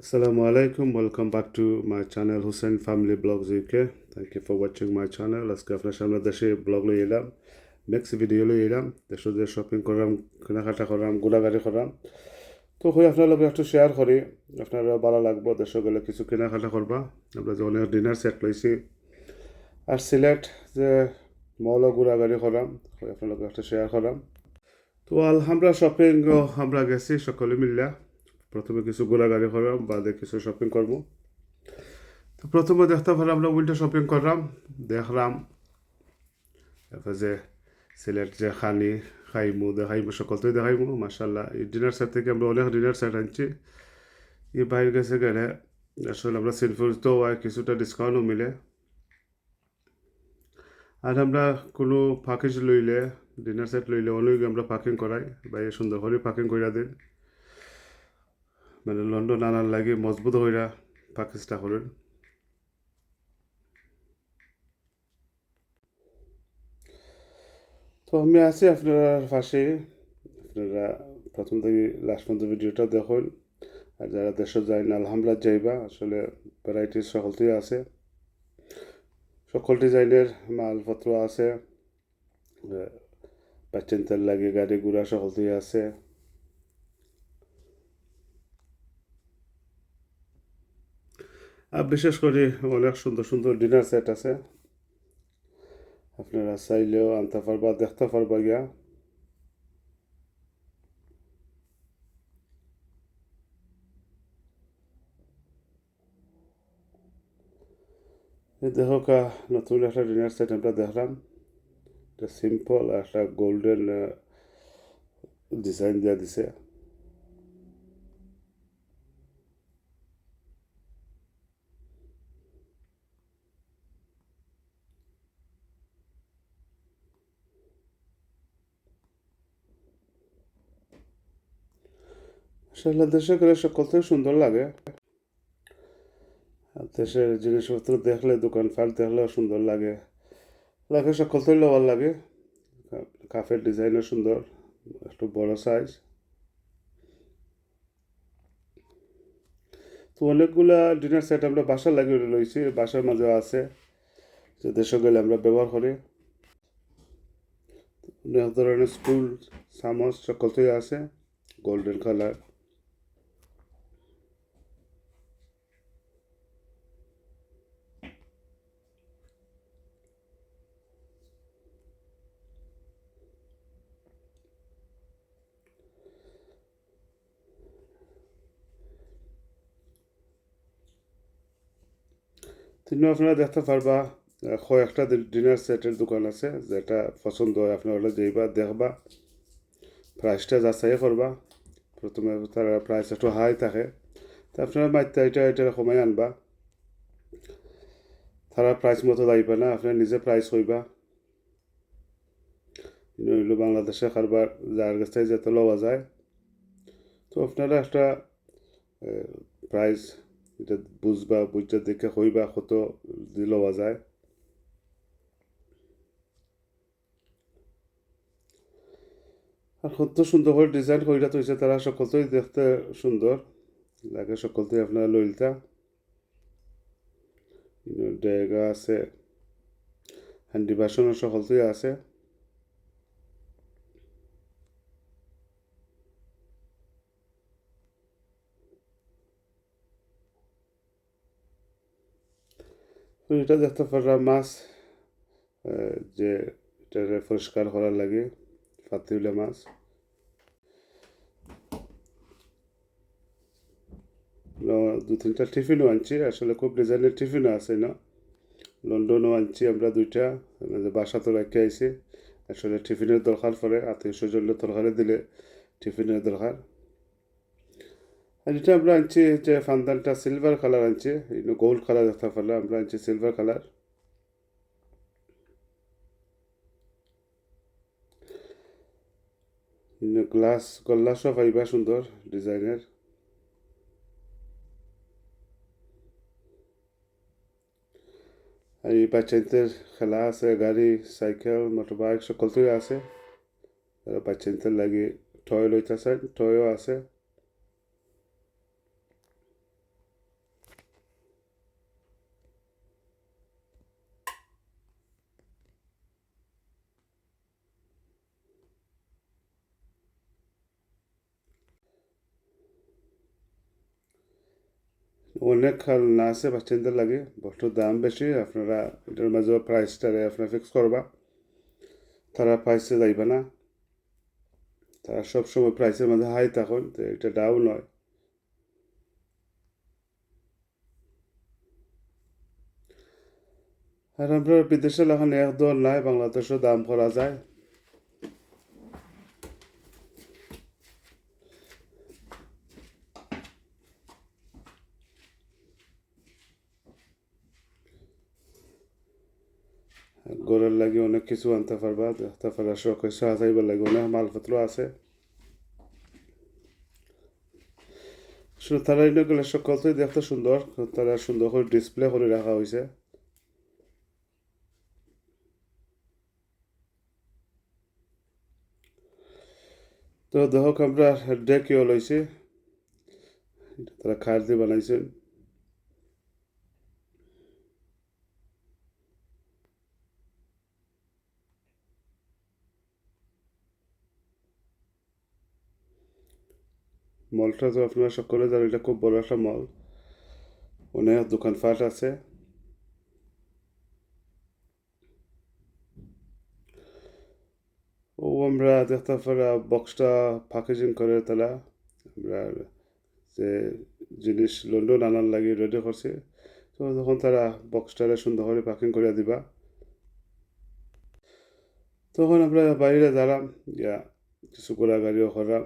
Assalamu alaikum. Welcome back to my channel, Hussein Family Blogs UK. Thank you for watching my channel. আজকে আপনার সামনে দেশে blog লই এলাম নেক্সট ভিডিও লই এলাম, দেশে যে শপিং করাম, কেনাকাটা করাম গোলাগাড়ি করাম তো হই, আপনার লগে একটু শেয়ার করি আপনারা ভালো লাগবো, দেশে গেলে কিছু কেনাকাটা করবা আমরা যে অনেক ডিনার সেট লইছি, আর সিলেট যে মল ঘোরাঘুরি করাম, হই, আপনার লগে একটু শেয়ার করাম তো আলহামরা শপিং আমরা গেছি সকলে মিল্লা প্রথমে কিছু ঘোরাঘুরি করলাম বাদে কিছু শপিং করব। তো প্রথমে দেখতে পারলাম আমরা উইন্টার শপিং করলাম, দেখলাম তারপর যে সিলেট যে খানি, খাইমু, দেখাইমু, সকলতেই দেখাইমু মাসাল্লাহ এই ডিনার সেট থেকে আমরা অনেক ডিনার সেট আনছি। এই বাইরে গেছে গেলে আসলে আমরা সিলফুল তো হয়, কিছুটা ডিসকাউন্টও মিলে। আর আমরা কোনো প্যাকেজ লইলে ডিনার সেট লইলে, অনেক আমরা পার্কিং করাই, বাইরে সুন্দর করে পার্কিং কইরা দিন মানে লন্ডন আনার লাগে মজবুত হইরা পাকিস্তান করেন তো আমি আছি আপনার পাশে। আপনারা প্রথম থেকে লাস্ট পর্যন্ত ভিডিওটা দেখুন। আর যারা দেশে যায় না আলহামলা যাইবা। আসলে ভ্যারাইটিস সকলটি আছে। সকল ডিজাইনের মালপত্র আছে। বাচ্চাদের লাগে গাড়ি ঘোড়া সকলটি আছে। বিশেষ করে অনেক সুন্দর সুন্দর ডিনার সেট আছে। আপনারা চাইলেও আনতে পারবা, দেখতে পারবা গিয়া। দেখো কা, নতুন একটা ডিনার সেট আমরা দেখলাম। সিম্পল একটা গোল্ডেন ডিজাইন দেওয়া দিছে। আসলে দেশে গেলে সকলতেই সুন্দর লাগে। দেশের জিনিসপত্র দেখলে দোকান ফাট দেখলেও সুন্দর লাগে। লাগে সকলতেই লওয়ার লাগে। কাফের ডিজাইনও সুন্দর, একটু বড় সাইজ তো অনেকগুলা ডিনার সেট আমরা বাসা লাগিয়ে লইছি, বাসার মাঝেও আছে। যে দেশে গেলে আমরা ব্যবহার করি। অনেক ধরনের স্কুল চামচ সকলতেই আছে। গোল্ডেন কালার তিনি আপনারা দেখতে পারবা একটা ডিনার সেটের দোকান আছে, যেটা পছন্দ হয় আপনারা যাইবা দেখবা। প্রাইসটা যাচাই করবা। প্রথমে তারা প্রাইস একটু হাই থাকে। তা আপনারা মাইতে এটা এটা কমাই আনবা। তারা প্রাইস মতো যাইবা না, আপনার নিজে প্রাইস হইবা। হইল বাংলাদেশে কারবার, যার কাছে যেতে লওয়া যায়। তো আপনারা একটা প্রাইস এটা বুঝবা বুঝতে দেখে হইবা, কত লওয়া যায়। আর কত সুন্দর করে ডিজাইন কইরা তৈছে তারা, সকলতেই দেখতে সুন্দর। লাগে সকলতেই আপনারা লইলতা। ডেগা আছে। হ্যান্ডি বাসনও সকলতেই আছে। তো এটা দেখতে পারলাম মাছ যে এটা পরিষ্কার করার লাগে, পাতিউলা মাছ। দু তিনটা টিফিনও আনছি, আসলে খুব ডিজাইনের টিফিনও আছে না? লন্ডনও আনছি আমরা দুইটা বাসা তো রেখে আইছি। আসলে টিফিনের দরকার পড়ে আত্মীয় স্বজনের তরকারি দিলে টিফিনের দরকার আর এটা আমরা আনছি যে ফান্দানটা সিলভার কালার আনছি গোল্ড কালার দেখতে পারলে আমরা আনছি সিলভার কালার গ্লাস গল্লাসও পাইবা সুন্দর ডিজাইনের আর এই বাচ্চাদের খেলা আছে গাড়ি সাইকেল মোটর বাইক সকলতেই আছে বাচ্চাদের লাগে টয় লইতেছেন টয়ও আছে অনেক খেলনা আছে বাচ্চাদের লাগে। বস্তুর দাম বেশি, আপনারা এটার মাঝে প্রাইসটারে আপনারা ফিক্স করবা। তারা প্রাইসে যাইবা না। তারা সবসময় প্রাইসের মধ্যে হাই তখন তো এটা ডাউন হয় আর আমরা বিদেশে এখন এক দর নাই, বাংলাদেশও দাম করা যায়। গড়ের লাগে অনেক কিছু আনতে পারবা, দেখতে পারা শখ হয়েছে আসাইবার লাগে অনেক মালপত্র আছে। তারা এগুলো সকলতেই দেখতে সুন্দর, তারা সুন্দর করে ডিসপ্লে করে রাখা হয়েছে তো দেখক আমরা ডেকিও লইছি। তারা খার দিয়ে বানাইছেন মলটা তো আপনারা সকলে জানেন, এটা খুব বড় একটা মল। অনেক দোকানপাট আছে। ও আমরা দেখতে পারা বক্সটা প্যাকেজিং করে তারা। আমরা যে জিনিস লন্ডন আনার লাগে রেডি করছে। তো তখন তারা বক্সটারে সুন্দর করে প্যাকিং করে দিবা। তখন আমরা বাইরে দাঁড়াম ইয়া কিছু ঘোরাঘাড়িও করাম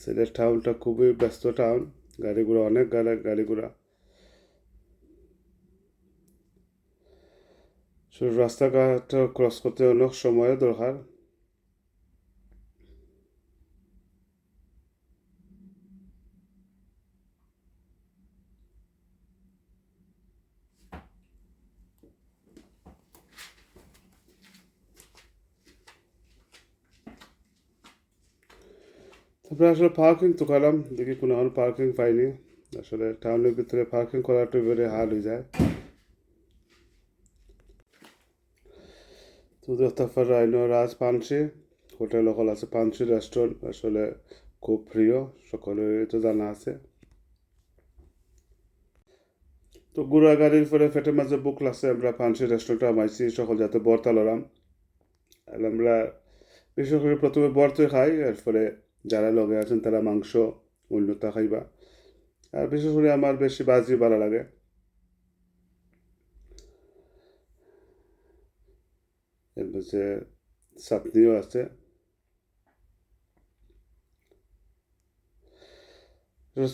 সিলেট টাউনটা খুবই ব্যস্ত টাউন গাড়ি অনেক গাড়ি গাড়ি ঘোড়া রাস্তাঘাট ক্রস করতে অনেক সময় দরকার। তারপরে আসলে পার্কিং তো করলাম, দেখি কোনো এখন পার্কিং পাইনি। আসলে টাউনের ভিতরে পার্কিং করাটা এবারে হাল হয়ে যায়। তো তারপর আইন রাজ পানসি হোটেল সকল আছে, পানসি রেস্টুরেন্ট আসলে খুব প্রিয়, সকলের তো জানা আছে। তো গুড়া গাড়ির পরে ফেটের মাঝে বুক লাগছে, আমরা পানসি রেস্টুরেন্টে আমাইছি সকল যাতে বরতালাম আর আমরা বিশেষ করে প্রথমে বরতে খাই, এরপরে যারা লগে আছেন তারা মাংস অন্যতা খাইবা। আর বিশেষ করে আমার বেশি বাজি ভালো লাগে। চাটনিও আছে।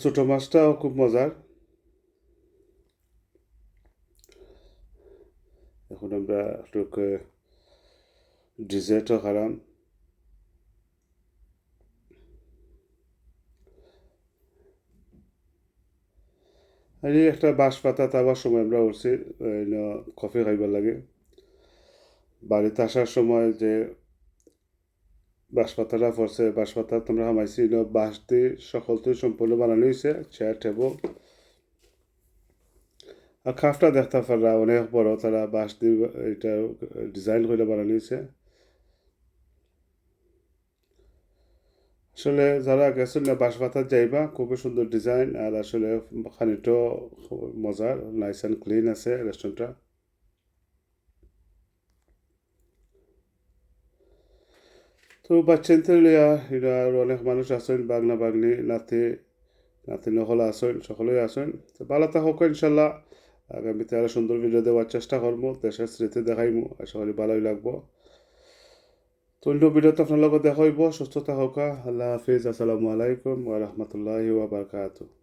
ছোটো মাছটাও খুব মজার। এখন আমরা একটু ডিজার্টও খারাম আর এই একটা বাঁশ পাতা তাবার সময় আমরা উঠছি কফি খাইবার লাগে। বাড়িতে আসার সময় যে বাঁশপাতাটা পড়ছে, বাঁশ বাঁশপাতা তোমরা হামাইছি বাঁশ দিয়ে সকলটাই সম্পূর্ণ বানানো হয়েছে চেয়ার, টেবল। আর খাফটা দেখতে পারা অনেক বড়, তারা বাঁশ দিয়ে এটা ডিজাইন করে বানানো হয়েছে আসলে যারা গেছেন না বাঁশপাতার যাইবা, খুবই সুন্দর ডিজাইন আর আসলে খানিটাও মজার নাইস অ্যান্ড ক্লিন আছে রেস্টুরেন্টটা তো বাচ্চাদের লিয়া আর অনেক মানুষ আছেন, বাগনা বাগনি, নাতি নাতি নহলা আছেন, সকলেই আছেন। তো ভালো থাকুক ইনশাল্লাহ। আগামীতে আরও সুন্দর ভিডিও দেওয়ার চেষ্টা করব, দেশের স্মৃতি দেখাইমু আশা করি ভালোই লাগবো। তো অন্য ভিডিওতে আপনার লগত দেখা হ'ব সুস্থ হোক। আল্লাহ হাফিজ। আছালামু আলাইকুম ওয়া রাহমাতুল্লাহি ওয়া বারাকাতুহু।